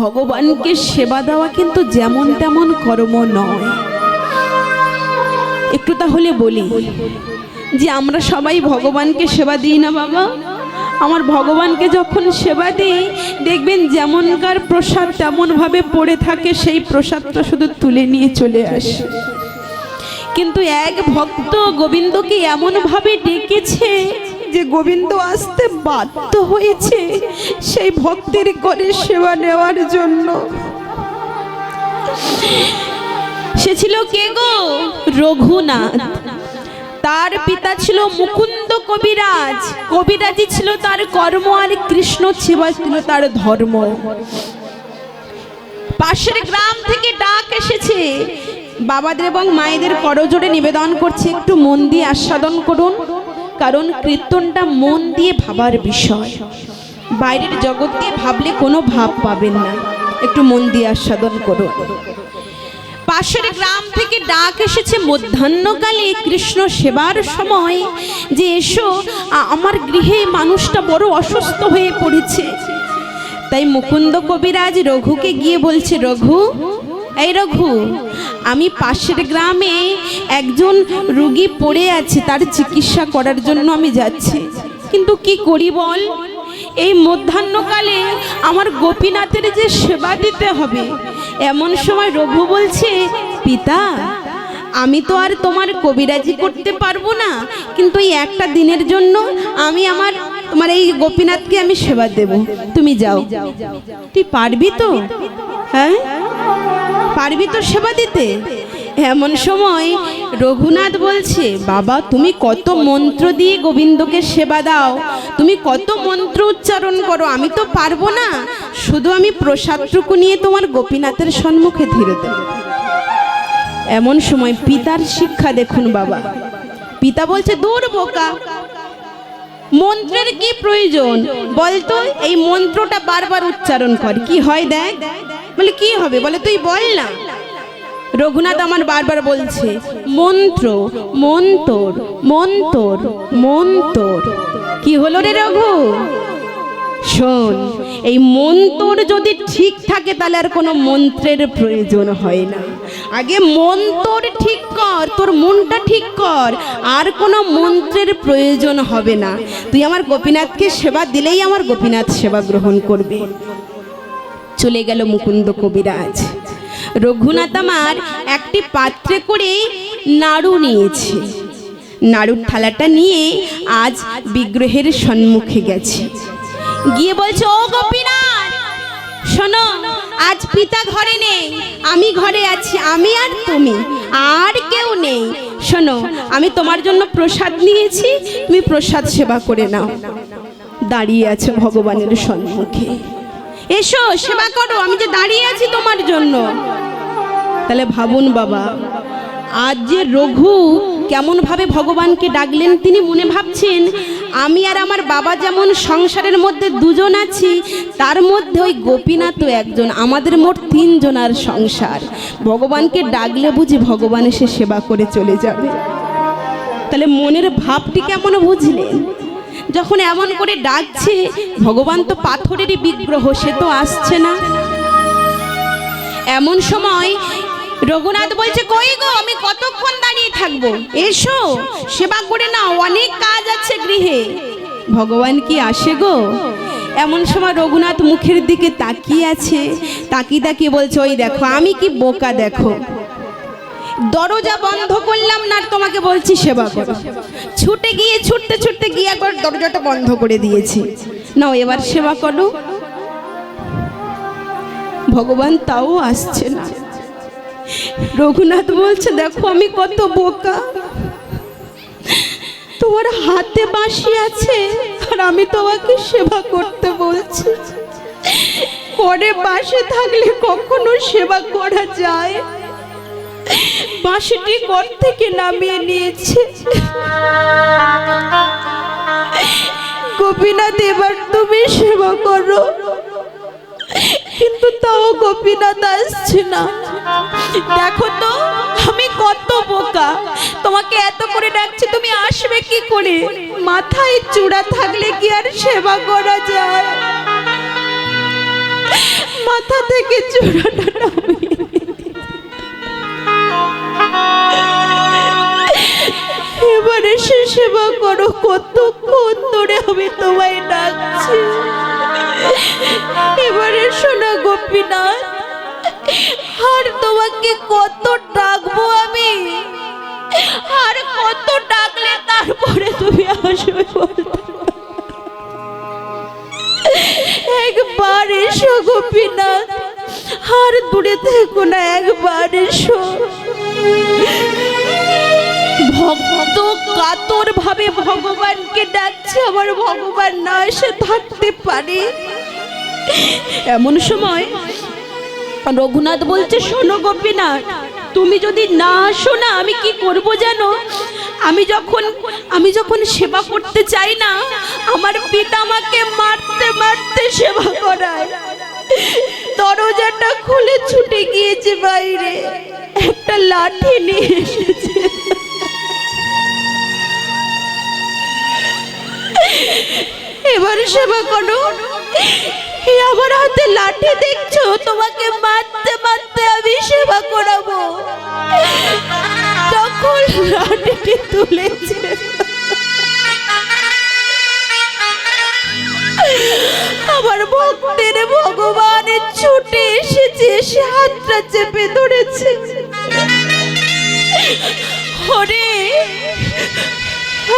ভগবানকে সেবা দেওয়া কিন্তু যেমন তেমন কর্ম নয়। একটু তাহলে বলি যে আমরা সবাই ভগবানকে সেবা দিই না বাবা? আমার ভগবানকে যখন সেবা দিই, দেখবেন যেমনকার প্রসাদ তেমনভাবে পড়ে থাকে, সেই প্রসাদটা শুধু তুলে নিয়ে চলে আসে। কিন্তু এক ভক্ত গোবিন্দকে এমনভাবে ডেকেছে যে গোবিন্দ আসতে বাধ্য হয়েছে সেই ভক্তির করে সেবা নেওয়ার জন্য। সে ছিল কে গো? রঘুনাথ। তার পিতা ছিল মুকুন্দ কবিরাজ। কবিরাজি ছিল তার কর্ম আর কৃষ্ণ সেবা ছিল তার ধর্ম। পাশের গ্রাম থেকে ডাক এসেছে। বাবাদের এবং মায়েদের করজোড়ে নিবেদন করছে, একটু মন দিয়ে আস্বাদন করুন। কারণ কীর্তনটা মন দিয়ে ভাবার বিষয়। বাইরের জগৎ দিয়ে ভাবলে কোনো ভাব পাবেন না। একটু মন দিয়ে আস্বাদন করুন। পাশের গ্রাম থেকে ডাক এসেছে, মধ্যাহ্নকালে কৃষ্ণ সেবার সময়। যে এসো আমার গৃহে মানুষটা বড় অসুস্থ হয়ে পড়েছে। তাই মুকুন্দ কবিরাজ রঘুকে গিয়ে বলছে, রঘু, এই রঘু আমি পাশের গ্রামে একজন রুগী পড়ে আছে, তার চিকিৎসা করার জন্য আমি যাচ্ছি। কিন্তু কি করি বল? এই মধ্যাহ্নকালে আমার গোপীনাথের যে সেবা দিতে হবে, এমন সময় রঘু বলছে, পিতা, আমি তো আর তোমার কবিরাজি করতে পারব না, কিন্তু এই একটা দিনের জন্য আমি আমার তোমার এই গোপীনাথকে আমি সেবা দেব। তুমি যাও। তুই পারবি তো? হ্যাঁ? পারবি তো সেবা দিতে? এমন সময় রঘুনাথ বলছে, বাবা, তুমি কত মন্ত্র দিয়ে গোবিন্দকে সেবা দাও। তুমি কত মন্ত্র উচ্চারণ করো, আমি তো পারব না। শুধু আমি প্রসাদটুকু নিয়ে তোমার গোপীনাথের সম্মুখে ধীরে দেব এমন সময় পিতার শিক্ষা দেখুন বাবা। পিতা বলছে, দূর বোকা। মন্ত্রের কি প্রয়োজন? বলতো, এই মন্ত্রটা বারবার উচ্চারণ কর। কি হয় দেখ? বলে, কি হবে? বলে, তুই বল না। রঘুনাথ আমার বারবার বলছে, মন্ত্র, মন্তর মন্তর মন্তর। কি হলো রে রঘু? শোন, এই মন্তর যদি ঠিক থাকে, তাহলে আর কোনো মন্ত্রের প্রয়োজন হয় না। আগে মন্তর ঠিক কর, তোর মনটা ঠিক কর, আর কোনো মন্ত্রের প্রয়োজন হবে না। তুই আমার গোপীনাথকে সেবা দিলেই আমার গোপীনাথ সেবা গ্রহণ করবে। চলে গেল মুকুন্দ কবিরাজ। রঘুনাথ আমার একটি পাত্রে করে নাড়ু নিয়েছে। নাড়ুর থালাটা নিয়ে আজ বিগ্রহের সম্মুখে গেছে। গিয়ে বলছে, ও গোপীনাথ, শোনো, আজ পিতা ঘরে নেই, আমি ঘরে আছি, আমি আর তুমি, আর কেউ নেই। শোনো, আমি তোমার জন্য প্রসাদ নিয়েছি, তুমি প্রসাদ সেবা করে নাও। দাঁড়িয়ে আছে ভগবানের সম্মুখে। এসো, সেবা করো, আমি যে দাঁড়িয়ে আছি তোমার জন্য। তাহলে ভাবুন বাবা, আজ যে রঘু কেমনভাবে ভগবানকে ডাকলেন তিনি মনে ভাবছেন, আমি আর আমার বাবা যেমন সংসারের মধ্যে দুজন আছি, তার মধ্যে ওই গোপীনাথও একজন, আমাদের মোট তিনজনার সংসার। ভগবানকে ডাকলে বুঝি ভগবান এসে সেবা করে চলে যাবে। তাহলে মনের ভাবটি কেমন বুঝলেন? যখন এমন করে ডাকছে, ভগবান তো পাথরেরই বিগ্রহ, সে তো আসছে না। এমন সময় রঘুনাথ বলছে, কই গো, আমি কতক্ষণ দাঁড়িয়ে থাকব? এসো, সেবা করে না অনেক কাজ আছে গৃহে। ভগবান কি আসে গো? এমন সময় রঘুনাথ মুখের দিকে তাকিয়ে আছে, তাকিয়ে তাকিয়ে বলছে, ওই দেখো, আমি কি বোকা দেখো? দরজা বন্ধ করলাম না তোমাকে বলছি সেবা করো। ছুটে গিয়ে, ছুটতে ছুটতে গিয়ে একবার দরজাটা বন্ধ করে দিয়েছি। নাও, এবার সেবা করো। ভগবান তাও আসছে না। রঘুনাথ বলছে, দেখো আমি কত বোকা। তোমার হাতে বাঁশি আছে, আর আমি তোমাকে সেবা করতে বলছি। পরে বাসে থাকলে কখনো সেবা করা যায় বাঁশিটি ঘর থেকে নামিয়ে নিয়েছে। গোপীনাথ, এবার তুমি সেবা করো। কিন্তু তাও গোপীনাথ আসছে না। দেখো তো, আমি কত বোকা। তোমাকে এত করে ডাকছি, তুমি আসবে কি করে? মাথায় চূড়া থাকলে কি আর সেবা করা যায়? মাথা থেকে চূড়াটা নামিয়ে এবারে সে সেবা করো, কতক্ষণ ধরে আমি তোমায় ডাকছি। এবারে শোনা গোপীনাথ, আর তোমাকে কত ডাকবো আমি? আর কত ডাকলে তারপরে তুমি আসবে একবার এসো গোপীনাথ, আর দূরে থেকো না, একবার এসো। ভক্ত কাতর ভাবে ভগবানকে ডাকছে, আমার ভগবান না এসে থাকতে পারে। এমন সময় রঘুনাথ বলছে, শোনো গোপীনাথ, তুমি যদি না আসো না, আমি কি করব জানো? আমি যখন আমি যখন সেবা করতে চাই না, আমার পিতা আমাকে মারতে মারতে সেবা করায়। দরজাটা খুলে ছুটে গিয়েছে বাইরে। একটা লাঠি নিয়ে এসেছে। এবার সেবা করো। আমার হাতে লাঠি দেখছ, তোমাকে মারতে মারতে আমি সেবা করাবো। তখন লাঠিটি তুলেছে। আমার ভক্তের ভগবানের ছুটে এসেছে, সে হাতটা চেপে ধরেছে। হরে,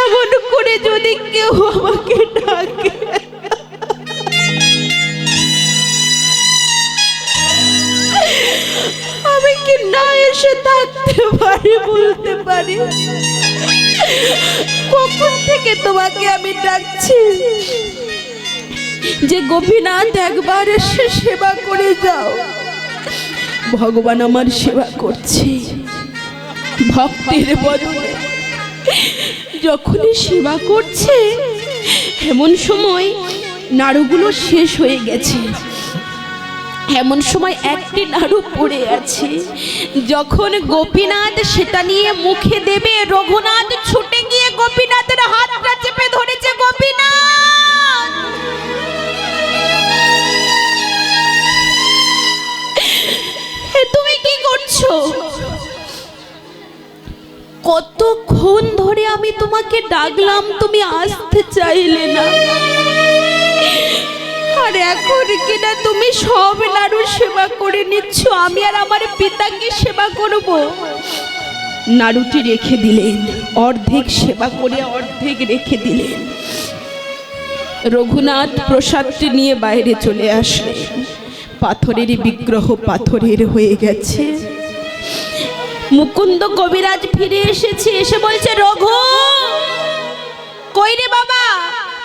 এমন করে যদি কেউ আমাকে ডাকে। আমি কি না এসে থাকতে পারি বলতে পারি? কখন থেকে তোমাকে আমি ডাকছি? যে গোপীনাথ একবার এসে সেবা করে যাও। ভগবান আমার সেবা করছে। ভক্তের বদলে যখনই সেবা করছে, এমন সময় নাড়ুগুলো শেষ হয়ে গেছে। এমন সময় একটি নাড়ু পড়ে আছে। যখন গোপীনাথ সেটা নিয়ে মুখে দেবে, রঘুনাথ ছুটে গিয়ে গোপীনাথের হাতটা চেপে ধরেছে, গোপীনাথ! তোমাকে ডাকলাম, তুমি আসতে চাইলে না। আর এখন কিনা তুমি সব নাড়ু সেবা করে নিচ্ছ, আমি আর আমার পিতাকে সেবা করব? নাড়ুটি রেখে দিলেন, অর্ধেক সেবা করে অর্ধেক রেখে দিলেন। রঘুনাথ প্রসাদটি নিয়ে বাইরে চলে আসলেন। পাথরের বিগ্রহ পাথরের হয়ে গেছে। মুকুন্দ কবিরাজ ফিরে এসেছে, এসে বলছে, রঘু!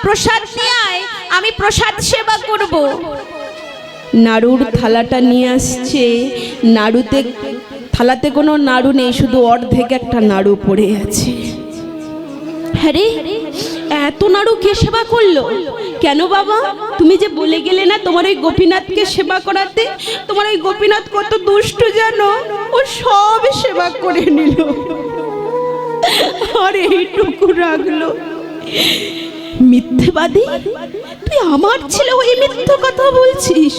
প্রসাদ নিয়ে আয় আমি প্রসাদ সেবা করব। নাড়ুর থালাটা নিয়ে আসছে। নাড়ুতে থালাতে কোনো নাড়ু নেই শুধু অর্ধেক একটা নাড়ু পড়ে আছে। হ্যাঁ রে এত নাড়ু কে সেবা করল? কেন বাবা? তুমি যে বলে গেলে না তোমার ওই গোপীনাথকে সেবা করাতে? তোমার ওই গোপীনাথ কত দুষ্ট জানো? ও সব সেবা করে নিল। আর এইটুকু রাখল। মিথ্যেবাদী তুই আমার ছেলে হয়ে মিথ্যে কথা বলছিস?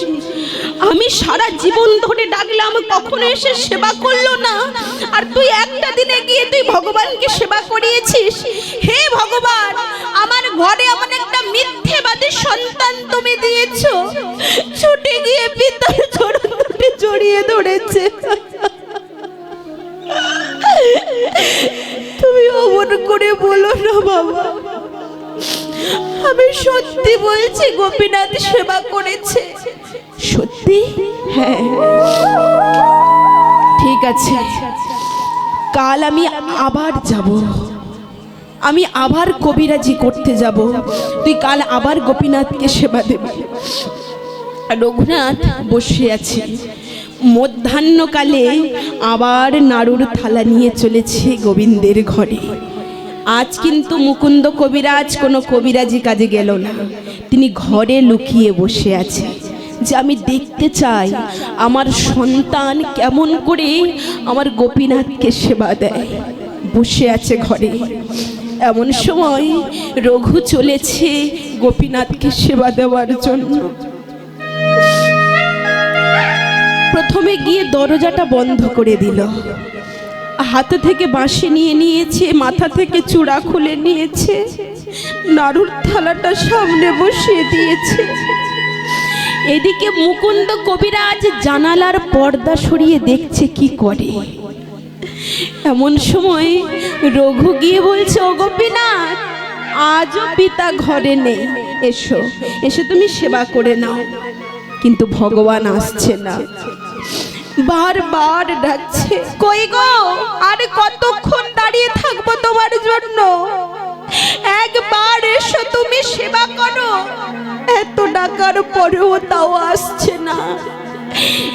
আমি সারা জীবন ধরে ডাকলাম, কখনো এসে সেবা করল না। আর তুই একটা দিনে গিয়ে তুই ভগবানকে সেবা করিয়েছিস? হে ভগবান, আমার ঘরে এমন একটা মিথ্যেবাদী সন্তান তুমি দিয়েছ। ছুটে গিয়ে পিতার চরণ জড়িয়ে ধরেছে। তুমি অমন করে বলো না বাবা। আমি সত্যি বলছি, গোপীনাথ সেবা করেছে। সত্যি? হ্যাঁ। ঠিক আছে। কাল আমি আবার যাব। আমি আবার কবিরাজি করতে যাব। তুই কাল আবার গোপীনাথকে সেবা দেবে রঘুনাথ বসে আছে। মধ্যাহ্নকালে আবার নাড়ুর থালা নিয়ে চলেছে গোবিন্দের ঘরে। আজ কিন্তু মুকুন্দ কবিরাজ কোনো কবিরাজি কাজে গেল না। তিনি ঘরে লুকিয়ে বসে আছে। যে আমি দেখতে চাই, আমার সন্তান কেমন করে আমার গোপীনাথকে সেবা দেয়। বসে আছে ঘরে। এমন সময় রঘু চলেছে গোপীনাথকে সেবা দেওয়ার জন্য। প্রথমে গিয়ে দরজাটা বন্ধ করে দিল। হাতে থেকে বাঁশি নিয়ে নিয়েছে, মাথা থেকে চূড়া খুলে নিয়েছে, নাড়ুর থালাটা সামনে বসিয়ে দিয়েছে। এদিকে মুকুন্দ কবিরাজ জানালার পর্দা সরিয়ে দেখছে কি করে। এমন সময় রঘু গিয়ে বলছে, ও গোপীনাথ, আজও পিতা ঘরে নেই। এসো, এসে তুমি সেবা করে নাও। কিন্তু ভগবান আসছে না। বারবার ডাকছে। কই গো? আর কতক্ষণ দাঁড়িয়ে থাকব তোমার জন্য? একবার এসো, তুমি সেবা করো। এত ডাকার পরেও তাও আসছে না।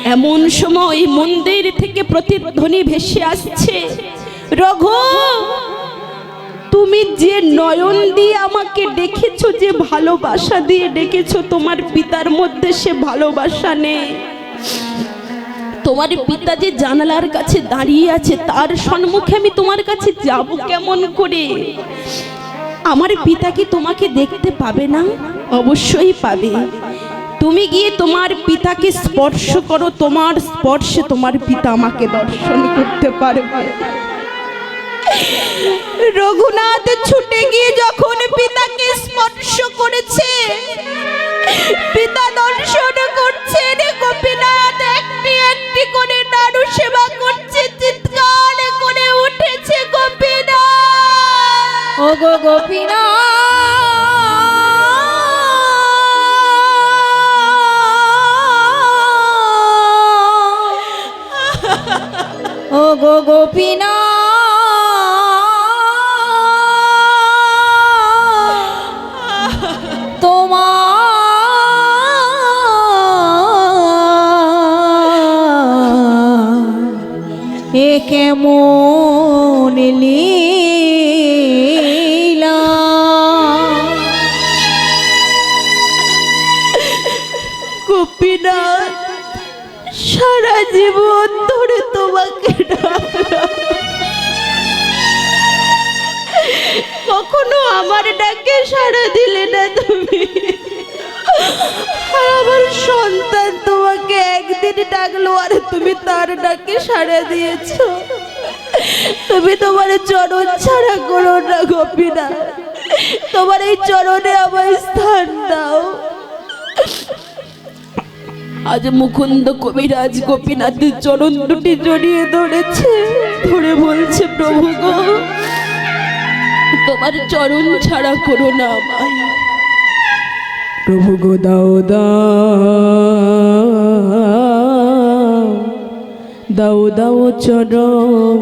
এমন সময় মন্দির থেকে প্রতিধ্বনি ভেসে আসছে। রঘু, তুমি যে নয়ন দিয়ে আমাকে ডেকেছো, যে ভালোবাসা দিয়ে ডেকেছো, তোমার পিতার মধ্যে সে ভালোবাসা নেই। তোমার পিতা যে জানালার কাছে দাঁড়িয়ে আছে, তার সম্মুখে আমি তোমার কাছে যাব কেমন করে? আমার পিতা কি তোমাকে দেখতে পাবে না? অবশ্যই পাবে। তুমি গিয়ে তোমার পিতাকে স্পর্শ করো, তোমার স্পর্শে তোমার পিতা আমাকে দর্শন করতে পারবে। রঘুনাথ ছুটে গিয়ে যখন পিতাকে স্পর্শ করেছে পিতা দর্শন করছেন গোপীনাথ একটি একটি করে নাড়ু সেবা করছে চিৎকার করে উঠেছে গোপীনাথ। ও গো গোপীনা ও গো গোপীনা কেমন লীলা? সারা জীবন ধরে তোমাকে কখনো আমার ডাকে সাড়া দিলে না তুমি? আমার সন্তান ডাকলো, আর, তুমি তার ডাকে সাড়া দিয়েছ। তুমি তোমার চরণ ছাড়া করো না, গোপীনাথ। তোমার এই চরণে আমার স্থান দাও। আজ মুকুন্দ কবিরাজ গোপীনাথের চরণ দুটি জড়িয়ে ধরেছে। ধরে বলছে, প্রভু গো, তোমার চরণ ছাড়া করো না আমায়। প্রভু গো, দাও দাও। দাও দাও চরণ।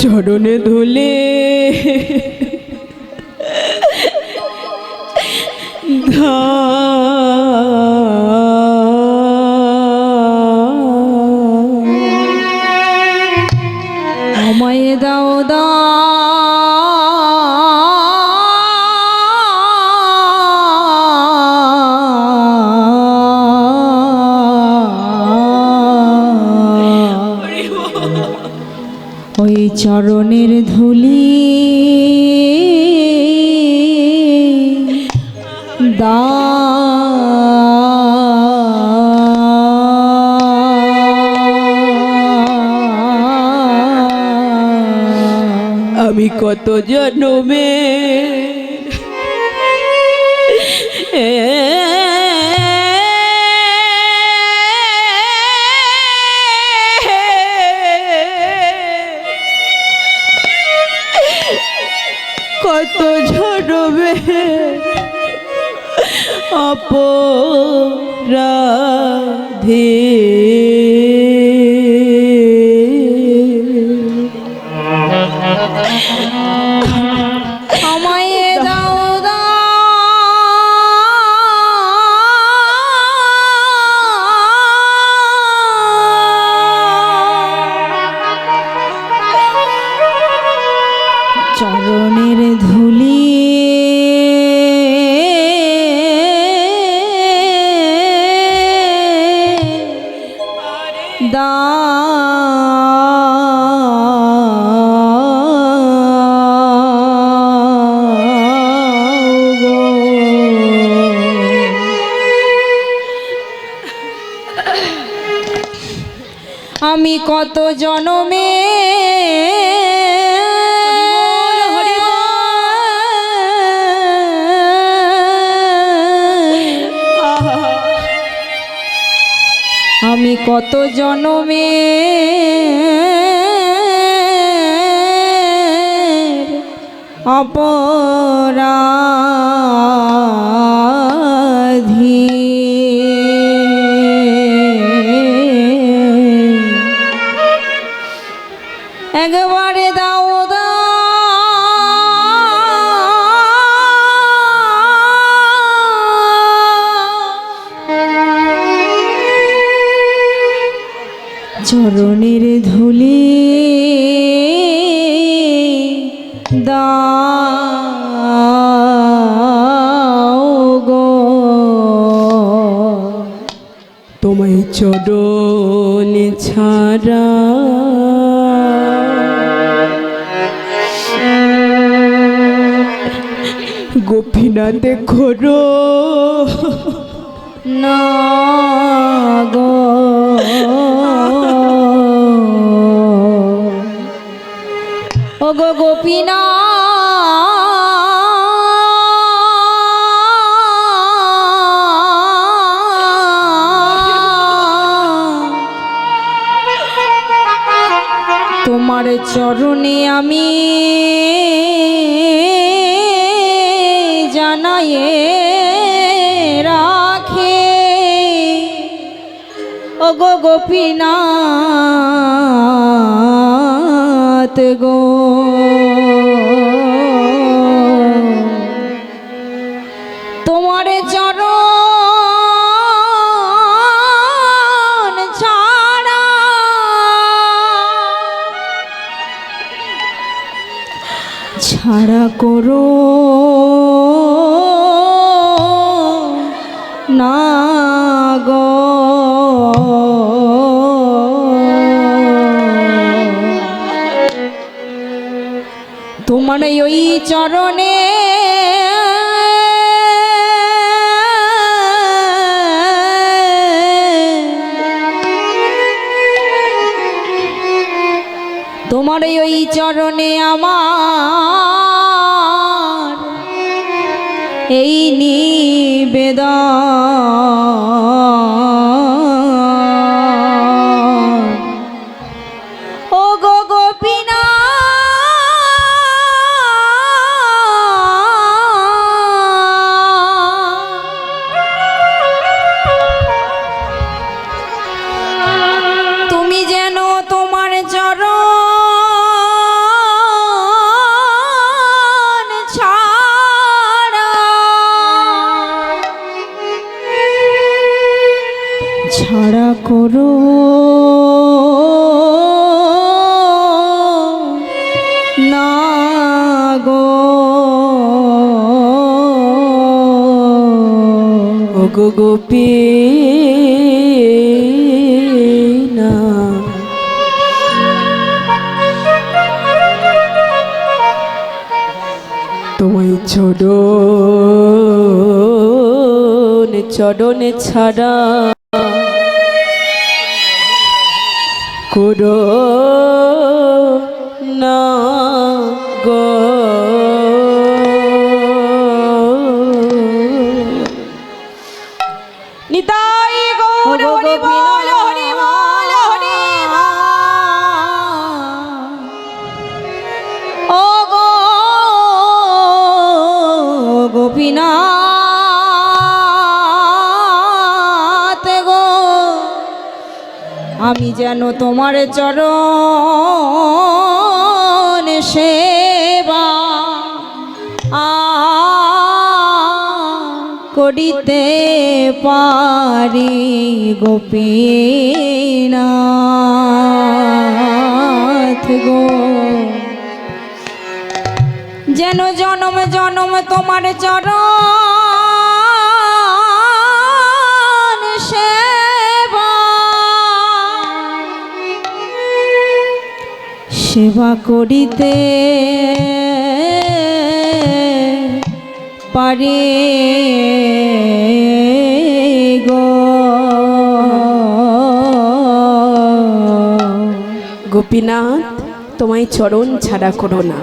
চরণে ধুলে। আমায় চরণের ধুলি। দা আমি কত জন্মে রাধে কত জনমে অপরাধী চরণের ধুলি দা তোমায় চরণ ছাড়া গোপীনাথ খোরো না গো। ও গো গোপীনা তোমার চরণে আমি জানায়ে রাখে। ওগো গো গোপীনাথ গো। তোমার চরণ ছাড়া ছাড়া করো। চরণে তোমার ওই চরণে আমার করো। না গো। গোপী না তোমায় চরণ চরণ ছাড়া করো। যেন তোমার চরণ সেবা করিতে পারি গোপীনাথ গো। যেন জনম জনম তোমার চরণ সেবা করিতে পারে গো। গোপীনাথ তোমায় চরণ ছাড়া করো না।